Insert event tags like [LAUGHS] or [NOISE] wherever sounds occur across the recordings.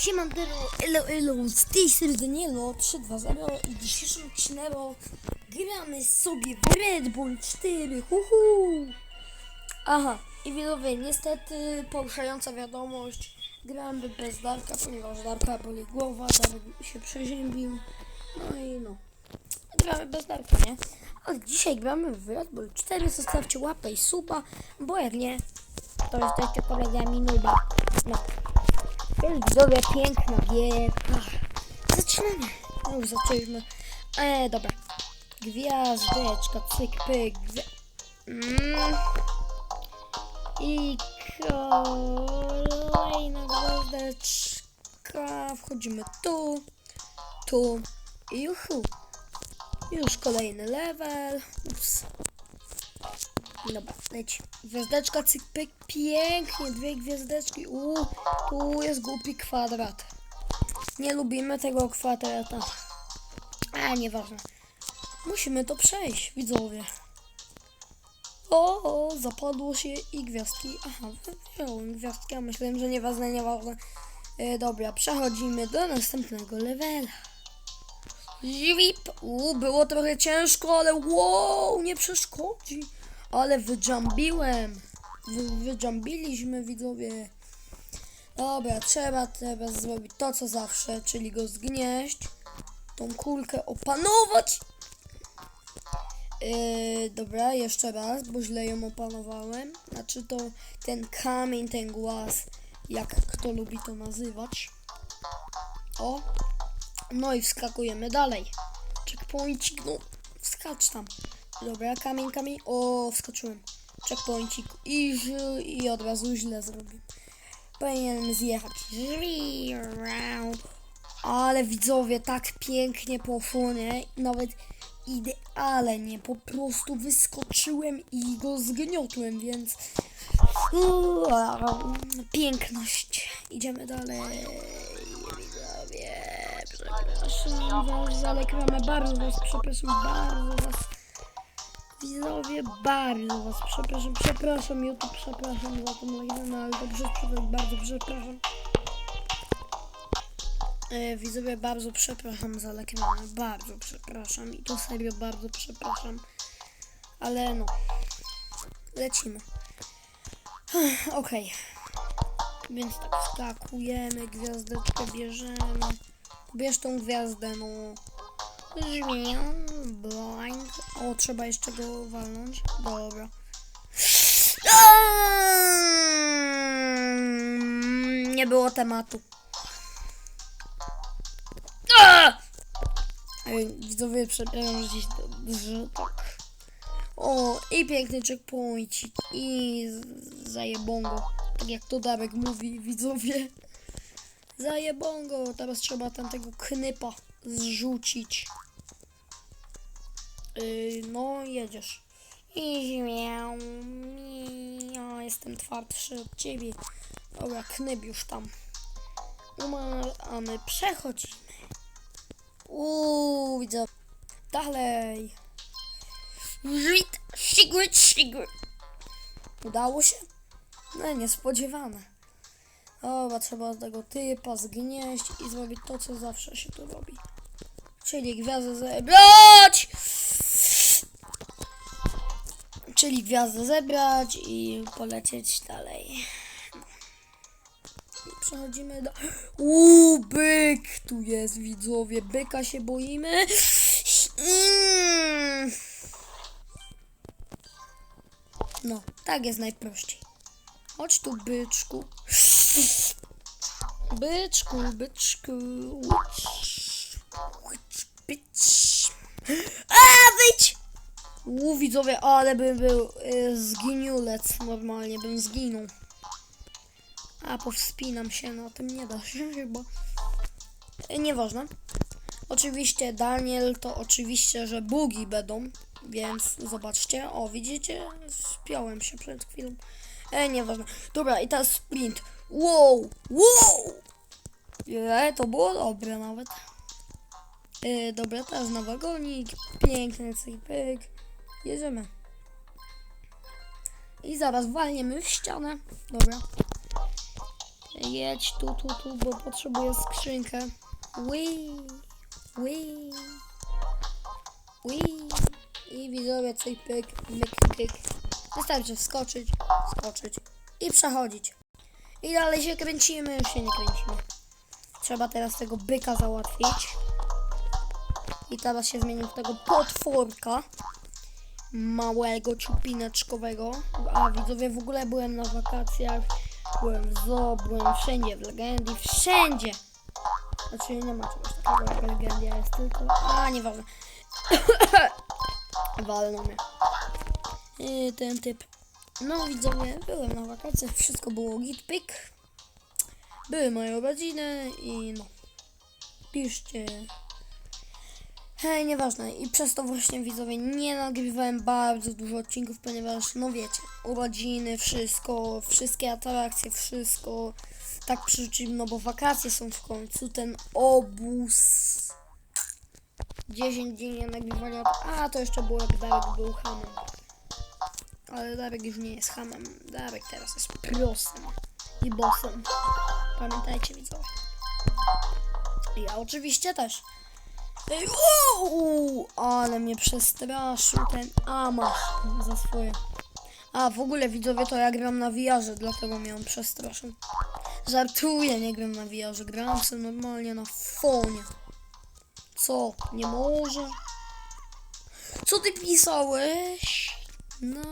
Siemandero, elo, elo, z tej strony Danielo 320 i dzisiejszym odcinku gramy sobie w Red Bull 4, huhu! Aha, i widzowie, niestety poruszająca wiadomość, gramy bez Darka, ponieważ Darka boli głowa, Darek się przeziębił, no i no, gramy bez Darka, nie? Ale dzisiaj gramy w Red Bull 4, zostawcie łapę i suba, bo jak nie, to jesteście kolegami nuba, no. Jest widzowie piękna gierka. Zaczynamy. No zaczęliśmy. E, dobra. Gwiazdeczka, cyk, pyk. Gwi mm. I kolejna gwiazdeczka. Wchodzimy tu, tu i juhu. Już kolejny level. Ups. Dobra, leci. Gwiazdeczka, cyk, pyk, pięknie, dwie gwiazdeczki. Uuu, tu jest głupi kwadrat. Nie lubimy tego kwadrata. A, nieważne. Musimy to przejść, widzowie. O, o, zapadło się i gwiazdki. Aha, wziąłem gwiazdki, a myślałem, że nieważne, nieważne. E, dobra, przechodzimy do następnego levela. Zwip! U, było trochę ciężko, ale wow, nie przeszkodzi. Ale wydżambiłem. Wy, widzowie. Dobra, trzeba teraz zrobić to, co zawsze, czyli go zgnieść. Tą kulkę opanować. Yy, dobra, jeszcze raz, bo źle ją opanowałem. Znaczy to ten kamień, ten głaz, jak kto lubi to nazywać. O, no i wskakujemy dalej. Checkpointik, no, wskacz tam. Dobra, kamień, kamień. O, wskoczyłem. Checkpointik. I, I od razu źle zrobiłem. Powinienem zjechać. Ale widzowie, tak pięknie poszło, nie? Nawet idealnie. Po prostu wyskoczyłem i go zgniotłem, więc... Piękność. Idziemy dalej. Widzowie, przepraszam was, ale kramę bardzo was, przepraszam bardzo was. Widzowie, bardzo was przepraszam, przepraszam YouTube, przepraszam za tą nagrywkę, ale to brzydko, bardzo przepraszam. E, widzowie, bardzo przepraszam za lekranę, bardzo przepraszam i to serio bardzo przepraszam. Ale no, lecimy. Okej. Więc tak wskakujemy, gwiazdeczkę bierzemy. Bierz tą gwiazdę, no. Zmian, blind. O, trzeba jeszcze go walnąć. Dobra. Nie było tematu. Widzowie, przepraszam, że, dziś, że tak. O, i piękny checkpointik. I zajebongo. Tak jak to Darek mówi, widzowie. Zajebongo. Teraz trzeba tamtego knypa zrzucić. Yy, no, jedziesz. I. O, jestem twardszy od ciebie. Dobra, knyp już tam. Umarł, a my przechodzimy. Uuu, widzę. Dalej. Rit, sigrid, sigrid. Udało się? No, niespodziewane. Dobra, trzeba tego typa zgnieść i zrobić to, co zawsze się tu robi. Czyli gwiazdę zebrać! Czyli gwiazdę zebrać i polecieć dalej. I przechodzimy do... Uuu, byk tu jest, widzowie. Byka się boimy. Mm. No, tak jest najprościej. Chodź tu, byczku. Byczku, byczku. Bycz. A, wyjdź! U, widzowie, ale bym był y, zginiulec. Normalnie bym zginął. A, powspinam się na tym, nie da się [LAUGHS] chyba. Y, Nieważne. Oczywiście Daniel to oczywiście, że bugi będą, więc zobaczcie. O, widzicie? Spiąłem się przed chwilą. E, nieważne. Dobra, i teraz sprint. Wow! Wow! E, to było dobre nawet. E, dobra, teraz na wagonik. Piękny cypyk. Jedziemy. I zaraz walniemy w ścianę. Dobra. Jedź tu, tu, tu, bo potrzebuję skrzynkę. Wii, wii, wii. I widzowie cyk, pyk, myk, pyk. Wystarczy wskoczyć, skoczyć i przechodzić. I dalej się kręcimy, już się nie kręcimy. Trzeba teraz tego byka załatwić. I teraz się zmienił w tego potworka. Małego, ciupineczkowego. A widzowie, w ogóle byłem na wakacjach. Byłem w zoo, byłem wszędzie, w Legendii, wszędzie. Znaczy nie ma czegoś takiego jak Legendia, jest tylko... A, nieważne. [COUGHS] Walną mnie. I ten typ. No widzowie, byłem na wakacjach, wszystko było gitpik. Były moje urodziny i no. Piszcie. Hej, nieważne. I przez to właśnie widzowie nie nagrywałem bardzo dużo odcinków, ponieważ no wiecie, urodziny, wszystko, wszystkie atrakcje, wszystko. Tak przyczym, no bo wakacje są w końcu, ten obóz. 10 dni nie nagrywali, a to jeszcze było jak Darek był hamem. Ale Darek już nie jest hamem, Darek teraz jest prosem i bossem. Pamiętajcie widzowie. Ja oczywiście też. Ej, uuu, ale mnie przestraszył ten Amasz za swoje. A w ogóle widzowie to ja gram na VR-ze, dlatego mnie on przestraszył. Żartuję, nie gram na VR-ze, gram sobie normalnie na fonie. Co? Nie może? Co ty pisałeś? No.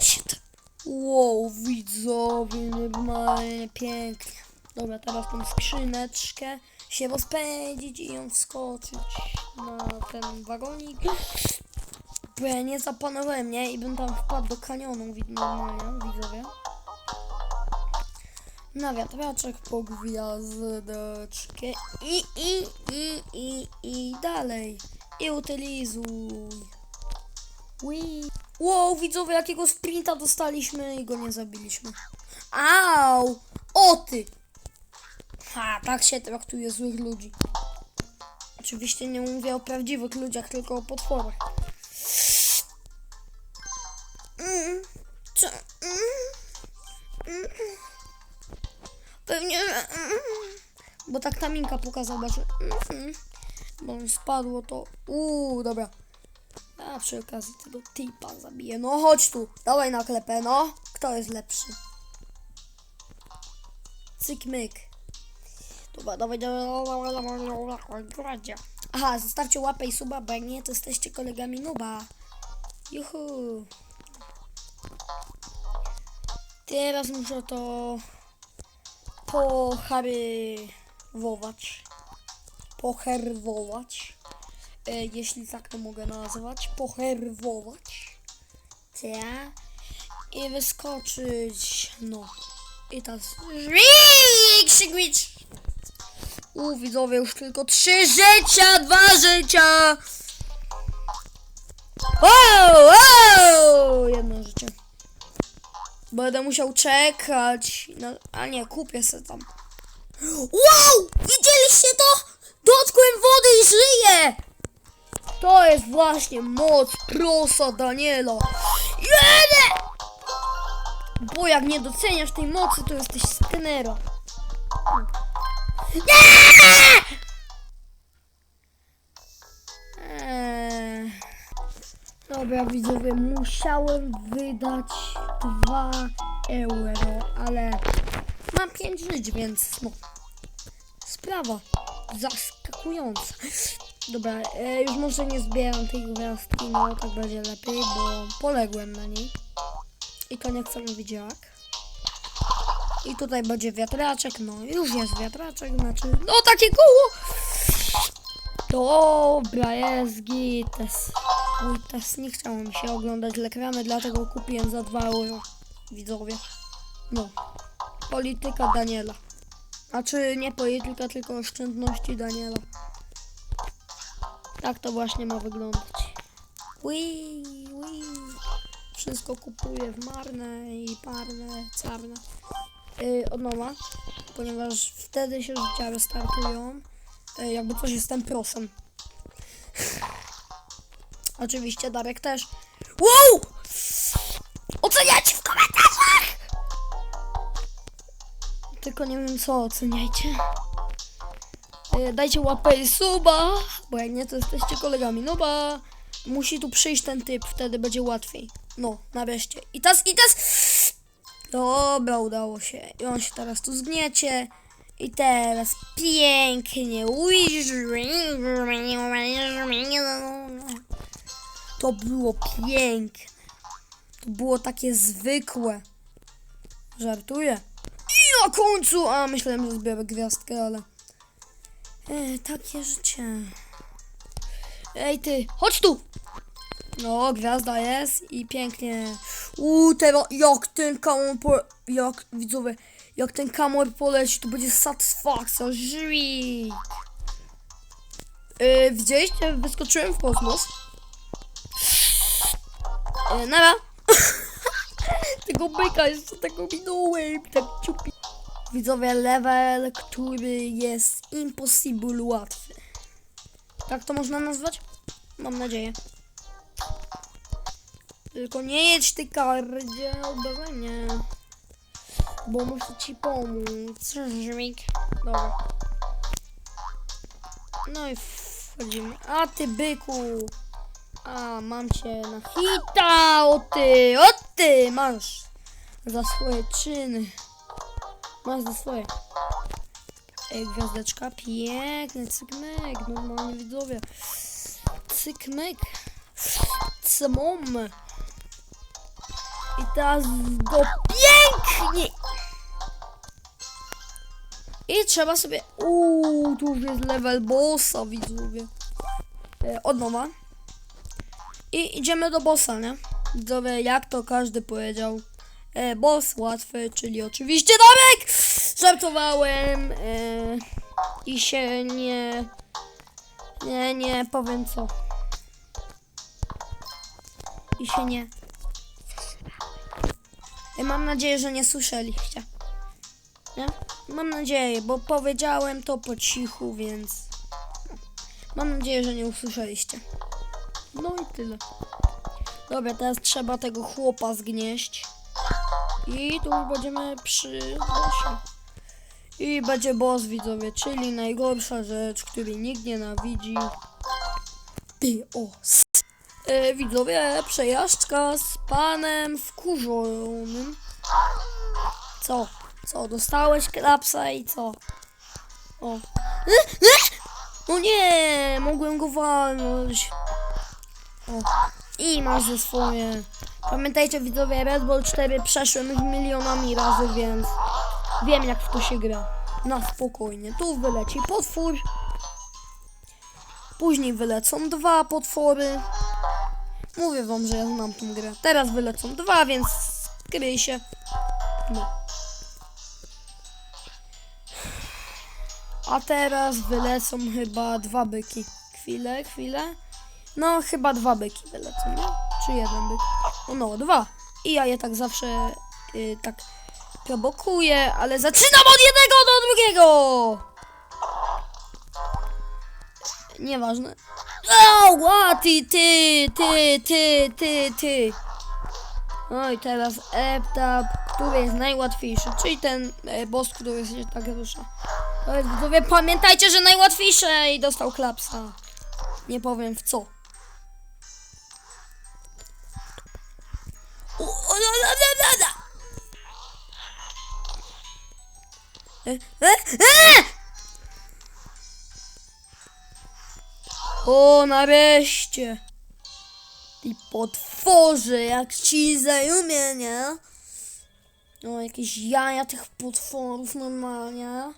Shit. Wow, widzowie, normalnie pięknie. Dobra, teraz tą skrzyneczkę się rozpędzić i ją wskoczyć na ten wagonik. Bo ja nie zapanowałem, nie? I bym tam wpadł do kanionu normalnie, widzowie. Na wiatraczek po gwiazdeczkę i, i, i, i, i dalej. I utylizuj. Wow, widzowie, jakiego sprinta dostaliśmy i go nie zabiliśmy. Au! O ty! Ha, tak się traktuje złych ludzi. Oczywiście nie mówię o prawdziwych ludziach, tylko o potworach. Mm, co? Mm, mm, pewnie. Mm, bo tak ta minka pokazała, że... Mm, bo mi spadło to... Uuu, dobra. A przy okazji tego tipa zabiję. No chodź tu, dawaj na klepę, no. Kto jest lepszy? Cyk myk. Aha, zostawcie łapę i suba, bo jak nie, to jesteście kolegami nuba. Juhu. Teraz muszę to pocharywować. Poherwować. E, jeśli tak to mogę nazwać. Poherwować. Ja. I wyskoczyć. No. I teraz. Krzygwicz! U widzowie już tylko trzy życia, dwa życia! Wow, wow! Jedno życie. Będę musiał czekać. Na... A nie, kupię se tam. Wow! Widzieliście to? Dotkłem wody i żyję! To jest właśnie moc prosa Daniela. Jedę! Bo jak nie doceniasz tej mocy, to jesteś skenera. Nie! Eee. Dobra, widzowie, musiałem wydać 2 euro, ale mam 5 żyć, więc no. Sprawa zaskakująca. Dobra, e, już może nie zbieram tej gwiazdki, no tak będzie lepiej, bo poległem na niej. I to nie chcę mówić jak. I tutaj będzie wiatraczek, no już jest wiatraczek, znaczy, no takie koło. Dobra, jest gites. Gites, nie chciało mi się oglądać reklamy, dlatego kupiłem za 2 euro. Widzowie. No. Polityka Daniela. Znaczy nie polityka, tylko oszczędności Daniela. Tak to właśnie ma wyglądać. Wii, wii. Wszystko kupuję w marne i parne, carne. Yy, od nowa, ponieważ wtedy się życia restartują. Yy, jakby coś jestem prosem. [LAUGHS] Oczywiście Darek też. Wow! Oceniajcie w komentarzach! Tylko nie wiem co, oceniajcie. E, Dajcie łapę i suba, bo jak nie, to jesteście kolegami. No ba, musi tu przyjść ten typ, wtedy będzie łatwiej. No, nareszcie. I tas, i tas! Dobra, udało się. I on się teraz tu zgniecie. I teraz pięknie. To było piękne. To było takie zwykłe. Żartuję. I na końcu! A, myślałem, że zbiorę gwiazdkę, ale... E, takie życie. Ej, ty, chodź tu! No, gwiazda jest i pięknie. Uuu, teraz jak ten kamor po... Jak, widzowie, jak ten kamor poleci, to będzie satysfakcja, żyj! E, widzieliście? Wyskoczyłem w kosmos. E, nara. [LAUGHS] Tego byka jeszcze tego minąłem, tak ciupi. Widzowie, level, który jest impossible łatwy. Tak to można nazwać? Mam nadzieję. Tylko nie jedź ty kardzie beze mnie. Bo muszę ci pomóc. Żmik. Dobra. No i wchodzimy. A ty byku. A, mam cię na hita! O ty! O ty! Masz! Za swoje czyny. Masz za swoje. Ej, gwiazdeczka. Piękny cykmek. Normalnie widzowie. Cykmek. Cmom. I teraz go pięknie. I trzeba sobie... Uuu, tu już jest level bossa, widzowie. E, od nowa. I idziemy do bossa, nie? Widzowie, jak to każdy powiedział. E, boss łatwy, czyli oczywiście Domek! Żartowałem. E, I się nie... Nie, nie, powiem co. I się nie... Mam nadzieję, że nie słyszeliście. Nie? Mam nadzieję, bo powiedziałem to po cichu, więc... Mam nadzieję, że nie usłyszeliście. No i tyle. Dobra, teraz trzeba tego chłopa zgnieść. I tu będziemy przy. I będzie boss, widzowie, czyli najgorsza rzecz, której nikt nienawidzi. Bios. E, widzowie, przejażdżka z panem wkurzonym. Co? Co? Dostałeś klapsa i co? O. No nie! Mogłem go walnąć. O. I masz ze swoje. Pamiętajcie widzowie, Red Bull 4 przeszłem już milionami razy, więc wiem jak w to się gra. Na spokojnie. Tu wyleci potwór. Później wylecą dwa potwory. Mówię wam, że ja znam tą grę. Teraz wylecą dwa, więc skryj się. No. A teraz wylecą chyba dwa byki. Chwilę, chwilę. No, chyba dwa byki wylecą, nie? Czy jeden byk? No, no dwa. I ja je tak zawsze y, tak prowokuję, ale zaczynam od jednego do drugiego! Nieważne. O, ła, ty, ty, ty, ty, ty, ty. No i teraz etap, który jest najłatwiejszy, czyli ten e, boss, który się tak rusza. To jest, widzowie, pamiętajcie, że najłatwiejsze i dostał klapsa. Nie powiem w co. O, o, la, la, la, la, la. E, e, e! O, nareszcie! Ty potworze, jak ci zajumie, nie? O, jakieś jaja tych potworów normalnie.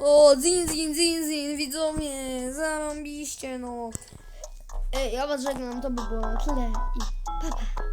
O, zin, zin, zin, zin, widzowie, zarąbiście, no. Ej, ja was żegnam, to by było tyle i pa, pa.